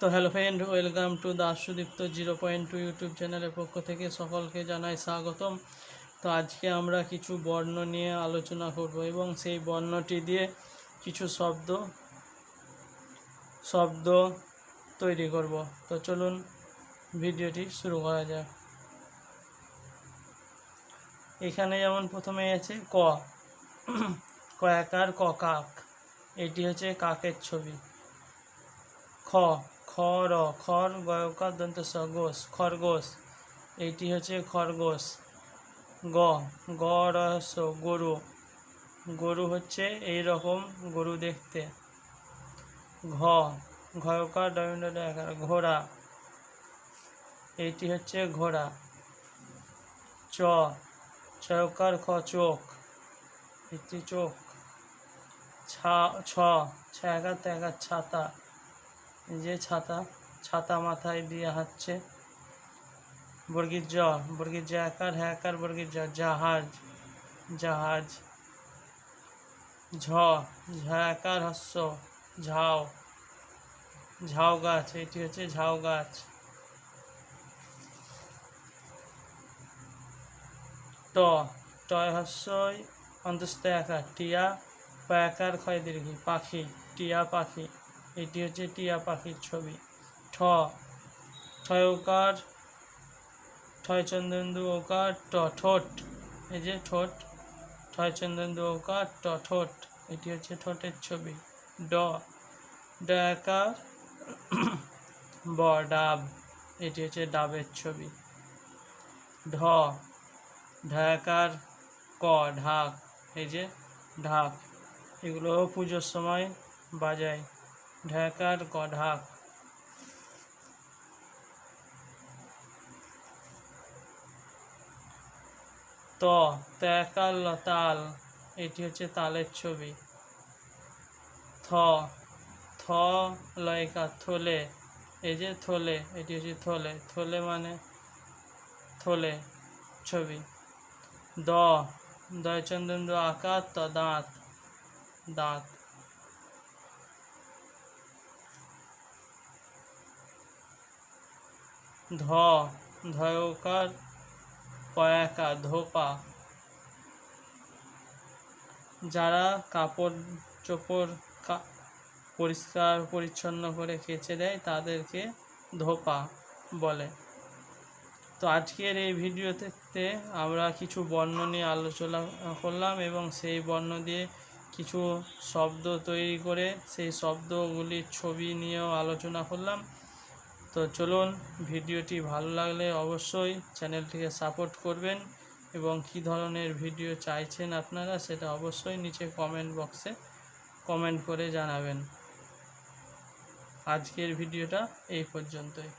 তো hello friend, welcome to Sudipta zero point two YouTube চ্যানেলের পক্ষ থেকে সকলকে জানাই স্বাগতম। তো আজকে আমরা কিছু বর্ণ নিয়ে আলোচনা করব এবং সেই বর্ণটি দিয়ে কিছু শব্দ শব্দ তৈরি করব। তো চলুন ভিডিওটি শুরু করা যাক। এখানে যেমন প্রথমে আছে ক কয়াকার ক কাক, এটি হচ্ছে কাকের ছবি। খ খ র খর গয়কার দন্ত স গোস খরগোশ, এইটি হচ্ছে খরগোশ। গ গ রহস্য, গরু। গরু হচ্ছে এই রকম গরু দেখতে। ঘ, ঘয়কার একার ঘোড়া। এইটি হচ্ছে ঘোড়া। চ, চয়কার খ, চোখ। এটি চোখ। ছা, ছ, ছ্যাকার ত্যাগার ছাতা। যে ছাতা ছাতা মাথায় দিয়ে হাঁটছে। বর্গীর জ বর্গীর জ আকার হ্যাকার বর্গীর জাহাজ জাহাজ। ঝ ঝাকার হস্য ঝাও। ঝাউ গাছ, এটি হচ্ছে ঝাউ গাছ। ট, টয় হস্যই অন্তস্থ আকার টিয়া পয়াকার ক্ষয় দীর্ঘি, পাখি, টিয়া পাখি। এটি হচ্ছে টিয়া পাখির ছবি। ঠ ঠয়কার ঠয় চন্দ্রেন্দু ওকার, ট, ঠোঁট। এই যে ঠোঁট ঠয় চন্দ্রেন্দু ওকার, ট, ঠোঁট। এটি হচ্ছে ঠোঁটের ছবি। ড ডাকার ব, ডাব। এটি হচ্ছে ডাবের ছবি। ঢ ঢাকার ক, ঢাক। এই যে ঢাক। এগুলো পুজোর সময় বাজায়। ঢাকার ঢাক ত, ত্যাকাল তাল, এটি হচ্ছে তালের ছবি। থ থ লয়কা থলে। এই যে থলে, এটি হচ্ছে থলে। থলে মানে থলে ছবি। দ দয় চন্দ্রেন্দু আকার ত, দাঁত। দাঁত। ধ, ধয়কার, পয়াকা, ধোপা। যারা কাপড় চোপড় পরিষ্কার, পরিচ্ছন্ন করে কেচে দেয়, তাদেরকে ধোপা বলে। তো আজকের এই ভিডিওতে আমরা কিছু বর্ণ নিয়ে আলোচনা করলাম এবং সেই বর্ণ দিয়ে কিছু শব্দ তৈরি করে সেই শব্দগুলির ছবি নিয়েও আলোচনা করলাম। তো চলুন ভিডিওটি ভালো লাগলে অবশ্যই চ্যানেলটিকে সাপোর্ট করবেন এবং কী ধরনের ভিডিও চাইছেন আপনারা সেটা অবশ্যই নিচে কমেন্ট বক্সে কমেন্ট করে জানাবেন। আজকের ভিডিওটা এই পর্যন্তই।